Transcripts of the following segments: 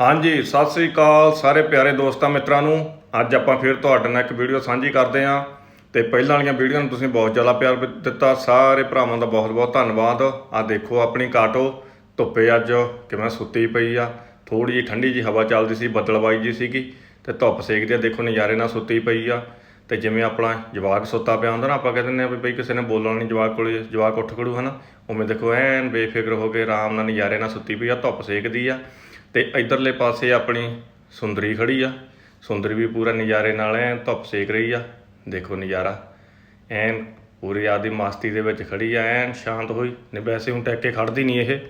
ਹਾਂਜੀ, ਸਤਿ ਸ੍ਰੀ ਅਕਾਲ ਸਾਰੇ ਪਿਆਰੇ ਦੋਸਤਾਂ ਮਿੱਤਰਾਂ ਨੂੰ। ਅੱਜ ਆਪਾਂ ਫਿਰ ਤੁਹਾਡੇ ਨਾਲ ਇੱਕ ਵੀਡੀਓ ਸਾਂਝੀ ਕਰਦੇ ਹਾਂ। ਤੇ ਪਹਿਲਾਂ ਵਾਲੀਆਂ ਵੀਡੀਓ ਨੂੰ ਤੁਸੀਂ ਬਹੁਤ ਜ਼ਿਆਦਾ ਪਿਆਰ ਦਿੱਤਾ। ਸਾਰੇ ਭਰਾਵਾਂ ਦਾ ਬਹੁਤ-ਬਹੁਤ ਧੰਨਵਾਦ। ਆ ਦੇਖੋ ਆਪਣੀ ਕਾਟੋ। ਧੁੱਪੇ ਅੱਜ ਕਿਵੇਂ ਸੁੱਤੀ ਪਈ ਆ। ਥੋੜੀ ਜਿਹੀ ਠੰਡੀ ਜੀ ਹਵਾ ਚੱਲਦੀ ਸੀ ਬੱਦਲਬਾਈ ਜੀ ਸੀਗੀ। ਤੇ ਧੁੱਪ ਸੇਕਦੀ ਆ, ਦੇਖੋ ਨਜ਼ਾਰੇ ਨਾਲ ਸੁੱਤੀ ਪਈ ਆ। ਤੇ ਜਿਵੇਂ ਆਪਣਾ ਜਵਾਕ ਸੁੱਤਾ ਪਿਆ ਹੁੰਦਾ ਨਾ, ਆਪਾਂ ਕਹਿੰਦੇ ਨੇ ਵੀ ਬਈ ਕਿਸੇ ਨੇ ਬੋਲਣਾ ਨਹੀਂ ਜਵਾਕ ਕੋਲੇ, ਜਵਾਕ ਉੱਠ ਖੜੂ ਹਨਾ। ਉਵੇਂ ਦੇਖੋ ਐਨ ਬੇਫਿਕਰ ਹੋ ਕੇ ਆਰਾਮ ਨਾਲ ਨਜ਼ਾਰੇ ਨਾਲ ਸੁੱਤੀ ਪਈ ਆ, ਧੁੱਪ ਸੇਕਦੀ ਆ। ਤੇ ਇਧਰਲੇ ਪਾਸੇ ਆਪਣੀ ਸੁੰਦਰੀ ਖੜੀ ਆ। ਸੁੰਦਰੀ ਵੀ ਪੂਰਾ ਨਜ਼ਾਰੇ ਨਾਲ ਐ ਧੁੱਪ ਸੇਕ ਰਹੀ ਆ। ਦੇਖੋ ਨਜ਼ਾਰਾ। ਐਨ ਪੂਰੀ ਆਦੀ ਮਸਤੀ ਦੇ ਵਿੱਚ ਖੜੀ ਆ, ਐਨ ਸ਼ਾਂਤ ਹੋਈ। ਨੇ ਵੈਸੇ ਹੁਣ ਟੈਕੇ ਕੇ ਖੜਦੀ ਨਹੀਂ ਇਹ।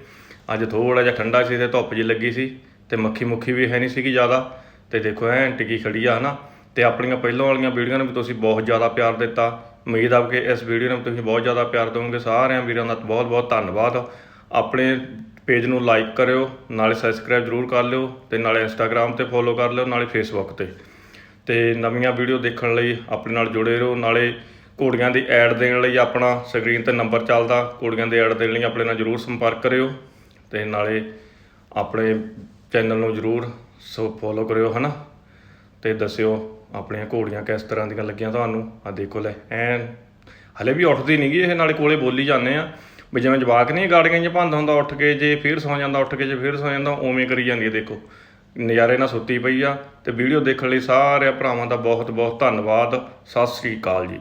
ਅੱਜ ਥੋੜਾ ਜਿਹਾ ਠੰਡਾ ਸੀ ਤੇ ਧੁੱਪ ਜੀ ਲੱਗੀ ਸੀ ਤੇ ਮੱਖੀ ਮੁੱਖੀ ਵੀ ਹੈ ਨਹੀਂ ਸੀਗੀ ਜ਼ਿਆਦਾ। ਤੇ ਦੇਖੋ ਐਨ ਟਿਕੀ ਖੜੀ ਆ ਹਨਾ। ਤੇ ਆਪਣੀਆਂ ਪਹਿਲਾਂ ਵਾਲੀਆਂ ਵੀਡੀਓ ਨੂੰ ਵੀ ਤੁਸੀਂ ਬਹੁਤ ਜ਼ਿਆਦਾ ਪਿਆਰ ਦਿੱਤਾ। ਉਮੀਦ ਆ ਕਿ ਇਸ ਵੀਡੀਓ ਨੂੰ ਵੀ ਤੁਸੀਂ ਬਹੁਤ ਜ਼ਿਆਦਾ ਪਿਆਰ ਦਿਓਗੇ ਸਾਰਿਆਂ ਵੀਰਾਂ ਦਾ ਬਹੁਤ ਬਹੁਤ ਧੰਨਵਾਦ। ਆਪਣੇ ਪੇਜ ਨੂੰ ਲਾਈਕ ਕਰਿਓ, ਨਾਲੇ ਸਬਸਕ੍ਰਾਈਬ ਜ਼ਰੂਰ ਕਰ ਲਿਓ ਤੇ ਨਾਲੇ ਇੰਸਟਾਗ੍ਰam ਤੇ ਫੋਲੋ ਕਰ ਲਿਓ, ਨਾਲੇ ਫੇਸਬੁੱਕ ਤੇ। ਤੇ ਨਵੀਆਂ ਵੀਡੀਓ ਦੇਖਣ ਲਈ ਆਪਣੇ ਨਾਲ ਜੁੜੇ ਰਹੋ, ਨਾਲੇ ਘੋੜੀਆਂ ਦੀ ਐਡ ਦੇਣ ਲਈ ਆਪਣਾ ਸਕਰੀਨ ਤੇ ਨੰਬਰ ਚੱਲਦਾ, ਘੋੜੀਆਂ ਦੀ ਐਡ ਦੇਣ ਲਈ ਆਪਣੇ ਨਾਲ ਜਰੂਰ ਸੰਪਰਕ ਕਰਿਓ ਤੇ ਨਾਲੇ ਆਪਣੇ ਚੈਨਲ ਨੂੰ ਜਰੂਰ ਸੋ ਫੋਲੋ ਕਰਿਓ, ਹਨਾ? ਤੇ ਦੱਸਿਓ ਆਪਣੀਆਂ ਘੋੜੀਆਂ ਕਿਸ ਤਰ੍ਹਾਂ ਦੀਆਂ ਲੱਗੀਆਂ ਤੁਹਾਨੂੰ। ਆ ਦੇਖੋ ਲੈ, ਐਨ, ਹਲੇ ਵੀ ਉੱਠਦੀ ਨਹੀਂਗੀ ਇਹ, ਨਾਲੇ ਕੋਲੇ ਬੋਲੀ ਜਾਂਦੇ ਆ। ਵੀ ਜਿਵੇਂ ਜਵਾਕ ਨਹੀਂ ਗਾੜੀਆਂ 'ਚ ਭੰਦ ਹੁੰਦਾ ਉੱਠ ਕੇ, ਜੇ ਫੇਰ ਸੌ ਜਾਂਦਾ, ਉੱਠ ਕੇ ਜੇ ਫੇਰ ਸੌ ਜਾਂਦਾ, ਉਵੇਂ ਕਰੀ ਜਾਂਦੀ ਹੈ ਦੇਖੋ। ਨਜ਼ਾਰੇ ਨਾਲ ਸੁੱਤੀ ਪਈ ਆ ਤੇ ਵੀਡੀਓ ਦੇਖਣ ਲਈ ਸਾਰੇ ਭਰਾਵਾਂ ਦਾ ਬਹੁਤ ਬਹੁਤ ਧੰਨਵਾਦ। ਸਤਿ ਸ੍ਰੀ ਅਕਾਲ ਜੀ।